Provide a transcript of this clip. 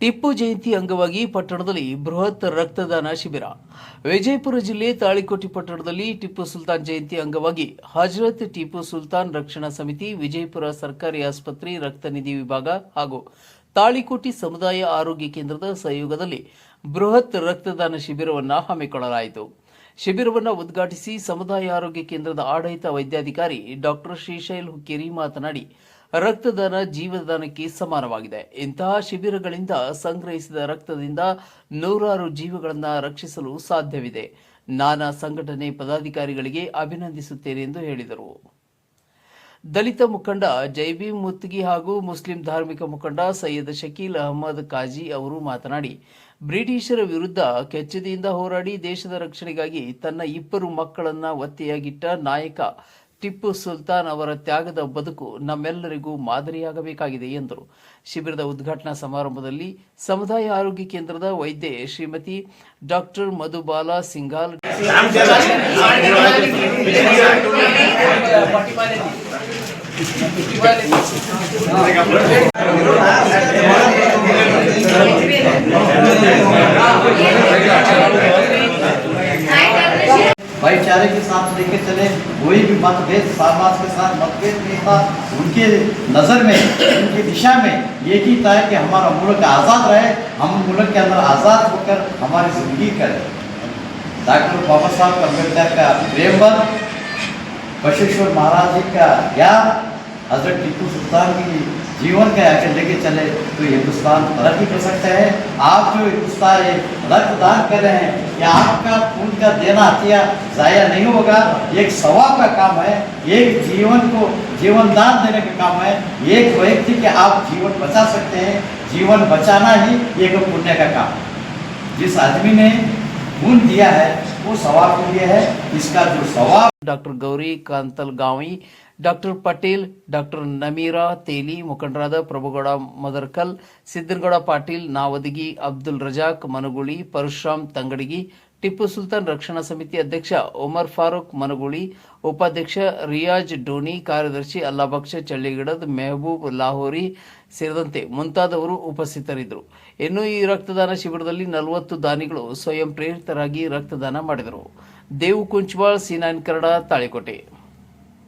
ಟಿಪ್ಪು ಜಯಂತಿ ಅಂಗವಾಗಿ ಪಟ್ಟಣದಲ್ಲಿ ಬೃಹತ್ ರಕ್ತದಾನ ಶಿಬಿರ. ವಿಜಯಪುರ ಜಿಲ್ಲೆ ತಾಳಿಕೋಟಿ ಪಟ್ಟಣದಲ್ಲಿ ಟಿಪ್ಪು ಸುಲ್ತಾನ್ ಜಯಂತಿ ಅಂಗವಾಗಿ ಹಜರತ್ ಟಿಪ್ಪು ಸುಲ್ತಾನ್ ರಕ್ಷಣಾ ಸಮಿತಿ, ವಿಜಯಪುರ ಸರ್ಕಾರಿ ಆಸ್ಪತ್ರೆ ರಕ್ತನಿಧಿ ವಿಭಾಗ ಹಾಗೂ ತಾಳಿಕೋಟಿ ಸಮುದಾಯ ಆರೋಗ್ಯ ಕೇಂದ್ರದ ಸಹಯೋಗದಲ್ಲಿ ಬೃಹತ್ ರಕ್ತದಾನ ಶಿಬಿರವನ್ನು ಹಮ್ಮಿಕೊಳ್ಳಲಾಯಿತು. ಶಿಬಿರವನ್ನು ಉದ್ಘಾಟಿಸಿ ಸಮುದಾಯ ಆರೋಗ್ಯ ಕೇಂದ್ರದ ಆಡಳಿತ ವೈದ್ಯಾಧಿಕಾರಿ ಡಾಕ್ಟರ್ ಶ್ರೀಶೈಲ್ ಹುಕ್ಕೇರಿ ಮಾತನಾಡಿ ರಕ್ತದಾನ ಜೀವದಾನಕ್ಕೆ ಸಮಾನವಾಗಿದೆ. ಇಂತಹ ಶಿಬಿರಗಳಿಂದ ಸಂಗ್ರಹಿಸಿದ ರಕ್ತದಿಂದ ನೂರಾರು ಜೀವಗಳನ್ನು ರಕ್ಷಿಸಲು ಸಾಧ್ಯವಿದೆ. ನಾನಾ ಸಂಘಟನೆ ಪದಾಧಿಕಾರಿಗಳಿಗೆ ಅಭಿನಂದಿಸುತ್ತೇನೆ ಎಂದು ಹೇಳಿದರು. ದಲಿತ ಮುಖಂಡ ಜೈಬಿ ಮುತ್ತಿಗಿ ಹಾಗೂ ಮುಸ್ಲಿಂ ಧಾರ್ಮಿಕ ಮುಖಂಡ ಸೈಯದ್ ಶಕೀಲ್ ಅಹಮದ್ ಕಾಜಿ ಅವರು ಮಾತನಾಡಿ, ಬ್ರಿಟಿಷರ ವಿರುದ್ಧ ಕೆಚ್ಚದೆಯಿಂದ ಹೋರಾಡಿ ದೇಶದ ರಕ್ಷಣೆಗಾಗಿ ತನ್ನ ಇಬ್ಬರು ಮಕ್ಕಳನ್ನ ಒತ್ತೆಯಾಗಿಟ್ಟ ನಾಯಕ ಟಿಪ್ಪು ಸುಲ್ತಾನ್ ಅವರ ತ್ಯಾಗದ ಬದುಕು ನಮ್ಮೆಲ್ಲರಿಗೂ ಮಾದರಿಯಾಗಬೇಕಾಗಿದೆ ಎಂದರು. ಶಿಬಿರದ ಉದ್ಘಾಟನಾ ಸಮಾರಂಭದಲ್ಲಿ ಸಮುದಾಯ ಆರೋಗ್ಯ ಕೇಂದ್ರದ ವೈದ್ಯೆ ಶ್ರೀಮತಿ ಡಾಕ್ಟರ್ ಮಧುಬಾಲಾ ಸಿಂಘಾಲ್ भाईचारे के साथ लेके चले, कोई भी मतभेद समाज के साथ मतभेद नहीं था। उनके नज़र में, उनकी दिशा में ये ही था कि हमारा मुल्क आज़ाद रहे, हम मुल्क के अंदर आज़ाद होकर हमारी ज़िंदगी करें। डॉक्टर बाबा साहब अंबेडकर का प्रेम बल बशेश्वर महाराज जी का ज्ञान हज़रत टीपू सुल्तान की जीवन का अगर लेके चले तो हिंदुस्तान तरक्की कर सकता है। आप जो हिंदुस्तान रक्तदान कर रहे हैं, ये आपका खून का देना हथिया ज़ाया नहीं होगा। एक सवाब का काम है एक जीवन को जीवन दान देने का काम है। एक व्यक्ति के आप जीवन बचा सकते हैं। जीवन बचाना ही एक पुण्य का काम जिस आदमी ने खून दिया है, वो सवाब के लिए है। इसका जो सवाब doctor Gauri Kantal Gavi, doctor Patel, doctor Namira Teli, ಮುಖಂಡರಾದ ಪ್ರಭುಗೌಡ ಮದರ್ಕಲ್ ಸಿದ್ದನಗೌಡ ಪಾಟೀಲ್, ನಾವದಗಿ, ಅಬ್ದುಲ್ ರಜಾಕ್, ಮನುಗುಳಿ, ಪರಶುರಾಮ್ ತಂಗಡಗಿ ಟಿಪ್ಪು ಸುಲ್ತಾನ್ ರಕ್ಷಣಾ ಸಮಿತಿ ಅಧ್ಯಕ್ಷ ಒಮರ್ ಫಾರೂಕ್ ಮನಗುಳಿ, ಉಪಾಧ್ಯಕ್ಷ ರಿಯಾಜ್ ಡೋನಿ ಕಾರ್ಯದರ್ಶಿ ಅಲ್ಲಾಬಕ್ಷ ಚಳ್ಳಿಗಡದ್ ಮೆಹಬೂಬ್ ಲಾಹೋರಿ ಸೇರಿದಂತೆ ಮುಂತಾದವರು ಉಪಸ್ಥಿತರಿದ್ದರು. ಇನ್ನು ಈ ರಕ್ತದಾನ ಶಿಬಿರದಲ್ಲಿ ನಲವತ್ತು ದಾನಿಗಳು ಸ್ವಯಂ ಪ್ರೇರಿತರಾಗಿ ರಕ್ತದಾನ ಮಾಡಿದರು. ದೇವು ಕುಂಚವಾಳ್ ಸೀನಾನ್ ನೈನ್ ಕನ್ನಡ, ತಾಳಿಕೋಟೆ.